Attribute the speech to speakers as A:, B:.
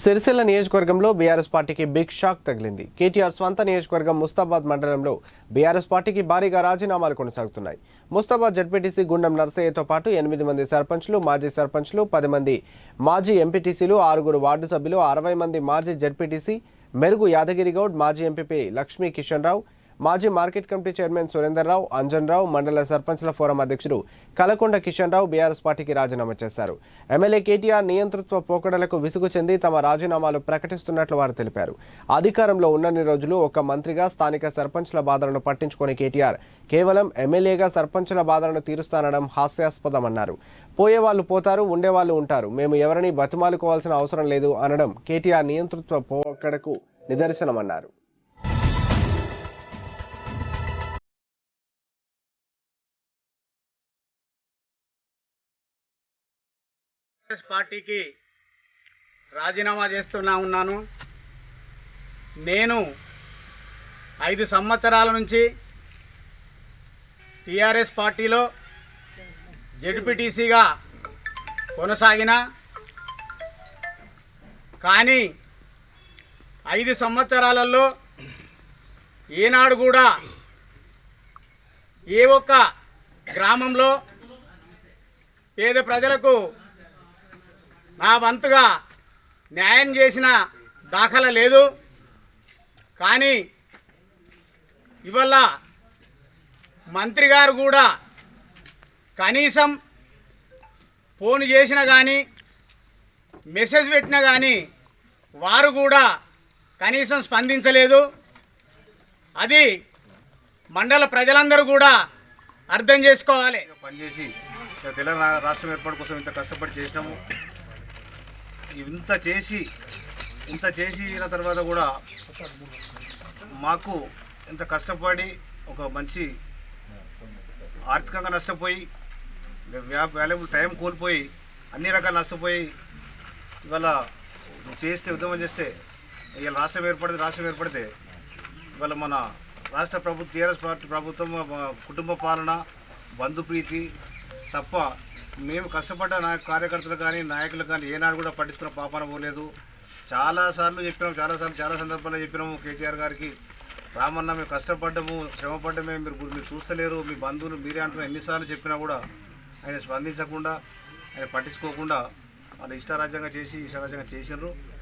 A: సిరిసిల్ల నియోజకవర్గంలో బీఆర్ఎస్ పార్టీకి big shock తగిలింది. కేటీఆర్ స్వంత నియోజకవర్గం ముస్తాబాద్ మండలంలో బీఆర్ఎస్ పార్టీకి భారీగా రాజీనామాలు కొనసాగుతున్నాయి. ముస్తాబాద్ జడ్పీటీసీ గుండం నర్సయ్యతో పాటు ఎనిమిది మంది సర్పంచ్లు మాజీ సర్పంచ్లు పది మంది మాజీ ఎంపీటీసీలు ఆరుగురు వార్డు సభ్యులు అరవై మంది మాజీ జడ్పీటీసీ మెరుగు యాదగిరి గౌడ్ మాజీ ఎంపీపీ లక్ష్మీ కిషన్ రావు మాజీ market committee chairman Surender Rao Anjan Rao మండల సర్పంచ్ల ఫోరం అధ్యక్షుడు కలకొండ కిషన్ రావు బీఆర్ఎస్ పార్టీకి రాజీనామా చేశారు. ఎమ్మెల్యే కేటీఆర్ నియంతృత్వ పోకడలకు విసుగు చెంది తమ రాజీనామాలు ప్రకటిస్తున్నట్లు వారు తెలిపారు. అధికారంలో ఉన్నన్ని రోజులు ఒక మంత్రిగా స్థానిక సర్పంచ్ల బాధలను పట్టించుకొని కేటీఆర్ కేవలం ఎమ్మెల్యేగా సర్పంచుల బాధలను తీరుస్తానడం హాస్యాస్పదమన్నారు. పోయేవాళ్ళు పోతారు ఉండేవాళ్ళు ఉంటారు. మేము ఎవరిని బతిమాలుకోవాల్సిన అవసరం లేదు అనడం కేటీఆర్ నియంతృత్వ పోకడకు నిదర్శనమన్నారు.
B: కాంగ్రెస్ పార్టీకి రాజీనామా చేస్తున్నా ఉన్నాను. నేను ఐదు సంవత్సరాల నుంచి టీఆర్ఎస్ పార్టీలో జడ్పీటీసీగా కొనసాగిన. కానీ ఐదు సంవత్సరాలలో ఏనాడు కూడా ఏ ఒక్క గ్రామంలో పేద ప్రజలకు నా వంతుగా న్యాయం చేసిన దాఖలా లేదు. కానీ ఇవల్ల మంత్రి గారు కూడా కనీసం ఫోన్ చేసినా కానీ మెసేజ్ పెట్టినా కానీ వారు కూడా కనీసం స్పందించలేదు. అది మండల ప్రజలందరూ కూడా అర్థం చేసుకోవాలి.
C: పనిచేసి తెలంగాణ రాష్ట్రం ఏర్పాటు కోసం ఇంత కష్టపడి చేసినాము. ఇంత చేసి ఇంత చేసిన తర్వాత కూడా మాకు ఇంత కష్టపడి ఒక మంచి ఆర్థికంగా నష్టపోయి వాల్యుబుల్ టైం కోల్పోయి అన్ని రకాలు నష్టపోయి ఇవాళ చేస్తే ఉద్యమం చేస్తే ఇవాళ రాష్ట్రం ఏర్పడితే రాష్ట్రం ఏర్పడితే ఇవాళ మన రాష్ట్ర ప్రభుత్వ టీఆర్ఎస్ పార్టీ ప్రభుత్వం కుటుంబ పాలన బంధుప్రీతి తప్ప మేము కష్టపడ్డ నా కార్యకర్తలు కానీ నాయకులు కానీ ఏనాడు కూడా పట్టించుకున్న పాపాన పోలేదు. చాలాసార్లు చెప్పినాము చాలాసార్లు చాలా సందర్భాల్లో చెప్పినాము కేటీఆర్ గారికి. రామన్న మేము కష్టపడ్డము శ్రమపడ్డమే మీరు మీరు చూస్తలేరు మీ బంధువులు మీరే అంటున్నారు. ఎన్నిసార్లు చెప్పినా కూడా ఆయన స్పందించకుండా ఆయన పట్టించుకోకుండా వాళ్ళు ఇష్టారాజ్యంగా చేసి ఇష్టారాజ్యంగా చేసినారు